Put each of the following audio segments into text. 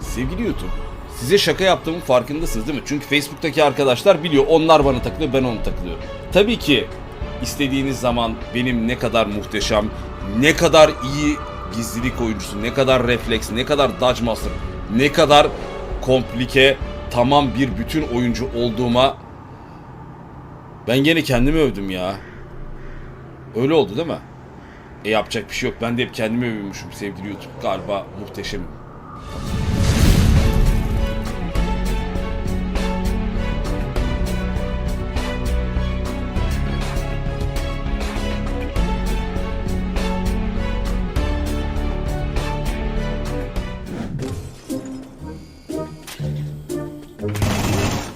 Sevgili YouTube, size şaka yaptığımın farkındasınız değil mi? Çünkü Facebook'taki arkadaşlar biliyor onlar bana takılıyor, ben onu takılıyorum. Tabii ki istediğiniz zaman benim ne kadar muhteşem, ne kadar iyi gizlilik oyuncusu, ne kadar refleks, ne kadar dodge master, ne kadar komplike, tamam bir bütün oyuncu olduğuma ben gene kendimi övdüm ya. Öyle oldu değil mi? E yapacak bir şey yok. Ben de hep kendimi övüyormuşum sevgili YouTube. Galiba muhteşemim.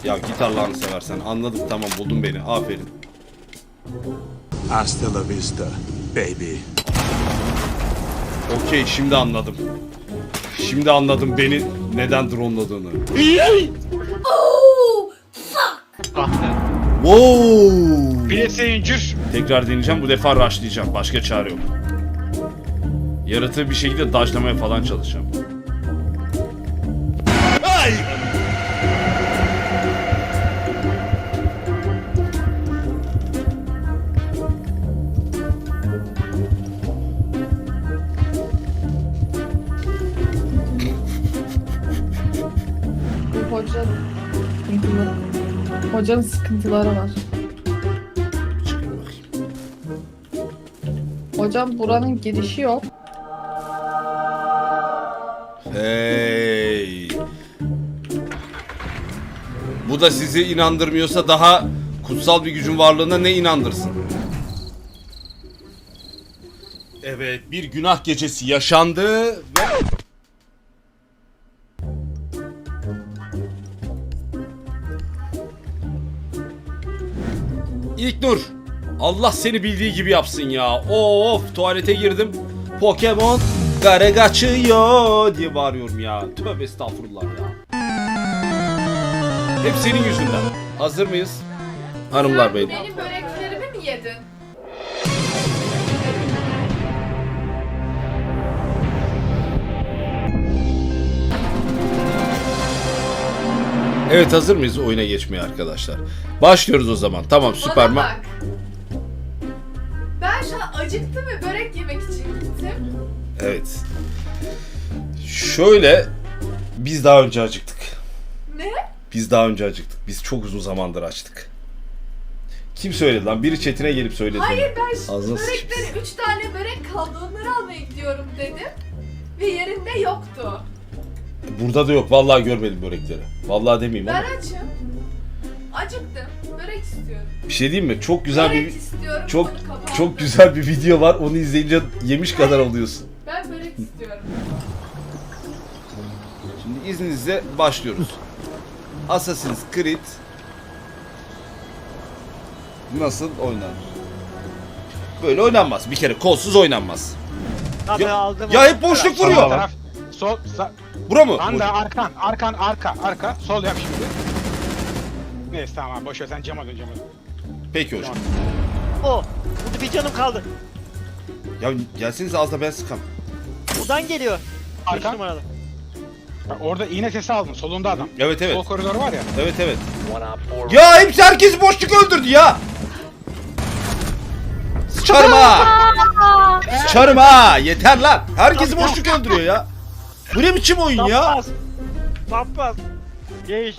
Ya git Allah'ını seversen. Anladım tamam buldun beni. Aferin. Hasta la vista, baby. Okey şimdi anladım. Şimdi anladım beni neden droneladığını. Wow! Piyasa incir. Tekrar deneyeceğim. Bu defa rushlayacağım. Başka çare yok. Yaratığı bir şekilde dajlamaya falan çalışacağım. Bu hoca sıkıntılı. Hocanın sıkıntıları var. Hocam buranın girişi yok. Hey! Bu da sizi inandırmıyorsa daha kutsal bir gücün varlığına ne inandırsın? Evet, bir günah gecesi yaşandı ve... İlknur, Allah seni bildiği gibi yapsın ya. Of, tuvalete girdim. Pokemon gare kaçıyor diye bağırıyorum ya. Tövbe estağfurullah ya. Hep senin yüzünden. Hazır mıyız? Hanımlar beyler. Benim böreklerimi mi yedin? Evet hazır mıyız oyuna geçmeye arkadaşlar? Başlıyoruz o zaman. Tamam süper. Bana bak. Ben şu an acıktım ve börek yemek için gittim. Evet. Şöyle biz daha önce acıktık. Ne? Biz daha önce acıktık. Biz çok uzun zamandır açtık. Kim söyledi lan? Biri chatine gelip söyledi. Hayır ben şu Ağzına börekleri, üç tane börek kaldı onları almaya gidiyorum dedim. Ve yerinde yoktu. Burada da yok. Vallahi görmedim börekleri. Vallahi demeyeyim Ben ama. açım. Acıktım. Börek istiyorum. Bir şey diyeyim mi? Çok güzel börek bir istiyorum. çok konu kapandı. çok güzel bir video var. Onu izleyince yemiş kadar oluyorsun. Ben börek istiyorum. Şimdi izninizle başlıyoruz. Assassin's Creed nasıl oynanır? Böyle oynanmaz. Bir kere kolsuz oynanmaz. Tabii Ya- aldım. Ya hep boşluk vuruyor. taraf. Sol, sağ. Bura mı? Anda arkan, arkan, arka, arka. Sol yap şimdi. Neyse tamam abi boş ver sen cama dön cama dön. Peki hocam. O. Burada bir canım kaldı. Ya gelseniz az da ben sıkam. Buradan geliyor. Beş Arkan. numaralı. Bak orada iğne sesi aldın solunda adam. Evet evet. Sol koridor var ya. Evet evet. Ya hepsi herkesi boşluk öldürdü ya. Sıçarım ha. Sıçarım ha. Yeter lan. Herkesi boşluk öldürüyor ya. Bu ne biçim oyun ya? Tappaz. Tappaz. Geç.